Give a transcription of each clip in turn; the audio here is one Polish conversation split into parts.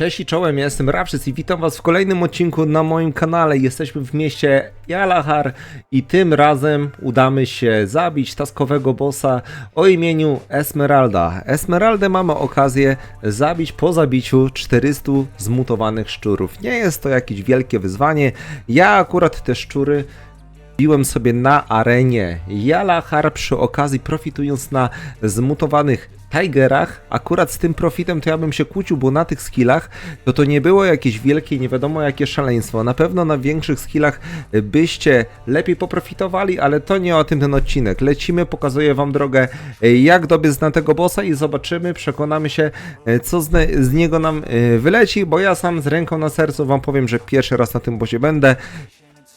Cześć i czołem, ja jestem Rawszys i witam was w kolejnym odcinku na moim kanale. Jesteśmy w mieście Jalahar i tym razem udamy się zabić taskowego bossa o imieniu Esmeralda. Esmeraldę mamy okazję zabić po zabiciu 400 zmutowanych szczurów. Nie jest to jakieś wielkie wyzwanie. Ja akurat te szczury Biłem sobie na arenie Jalahar przy okazji profitując na zmutowanych Tigerach. Akurat z tym profitem to ja bym się kłócił, bo na tych skillach to to nie było jakieś wielkie, nie wiadomo jakie szaleństwo. Na pewno na większych skillach byście lepiej poprofitowali, ale to nie o tym ten odcinek. Lecimy, pokazuję wam drogę jak dobiec na tego bossa i zobaczymy, przekonamy się co z, z niego nam e, wyleci, bo ja sam z ręką na sercu wam powiem, że pierwszy raz na tym bossie będę.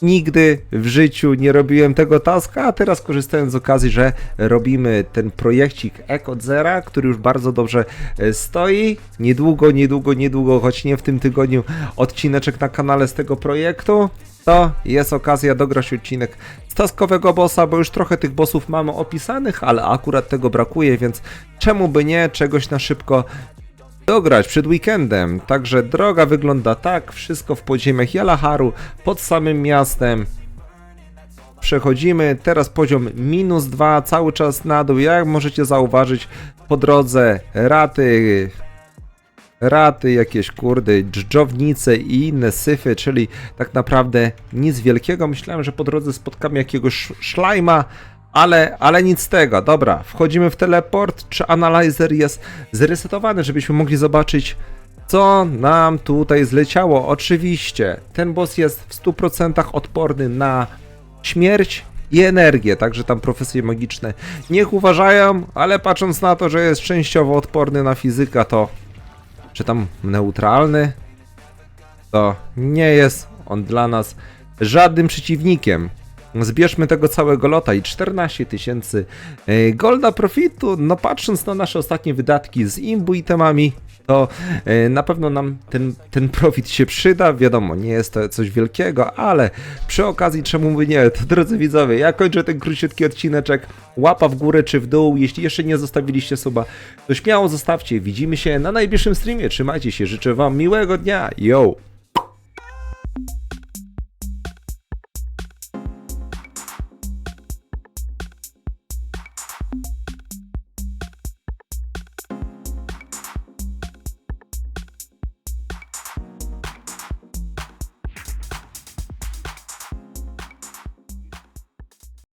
Nigdy w życiu nie robiłem tego taska, a teraz korzystając z okazji, że robimy ten projekcik Eko Zera, który już bardzo dobrze e, stoi. Niedługo, niedługo, niedługo, choć nie w tym tygodniu, odcineczek na kanale z tego projektu. To jest okazja dograć odcinek z taskowego bossa, bo już trochę tych bossów mamy opisanych, ale akurat tego brakuje, więc czemu by nie czegoś na szybko dograć przed weekendem. Także droga wygląda tak, wszystko w podziemiach Jalaharu, pod samym miastem. Przechodzimy, teraz poziom minus 2, cały czas na dół. Jak możecie zauważyć, po drodze raty, raty, jakieś kurdy, dżdżownice i inne syfy, czyli tak naprawdę nic wielkiego. Myślałem, że po drodze spotkamy jakiegoś sz- szlajma, ale, ale nic z tego. Dobra, wchodzimy w teleport. Czy analizer jest zresetowany, żebyśmy mogli zobaczyć, co nam tutaj zleciało? Oczywiście, ten boss jest w 100% odporny na śmierć i energię, także tam profesje magiczne niech uważają, ale patrząc na to, że jest częściowo odporny na fizyka, to czy tam neutralny, to nie jest on dla nas żadnym przeciwnikiem. Zbierzmy tego całego lota i 14 tysięcy e, golda profitu. No patrząc na nasze ostatnie wydatki z imbu i temami, to e, na pewno nam ten, ten profit się przyda. Wiadomo, nie jest to coś wielkiego, ale przy okazji czemu by nie? To drodzy widzowie, ja kończę ten króciutki odcineczek. Łapa w górę czy w dół. Jeśli jeszcze nie zostawiliście suba, to śmiało zostawcie. Widzimy się na najbliższym streamie. Trzymajcie się, życzę wam miłego dnia. Yo!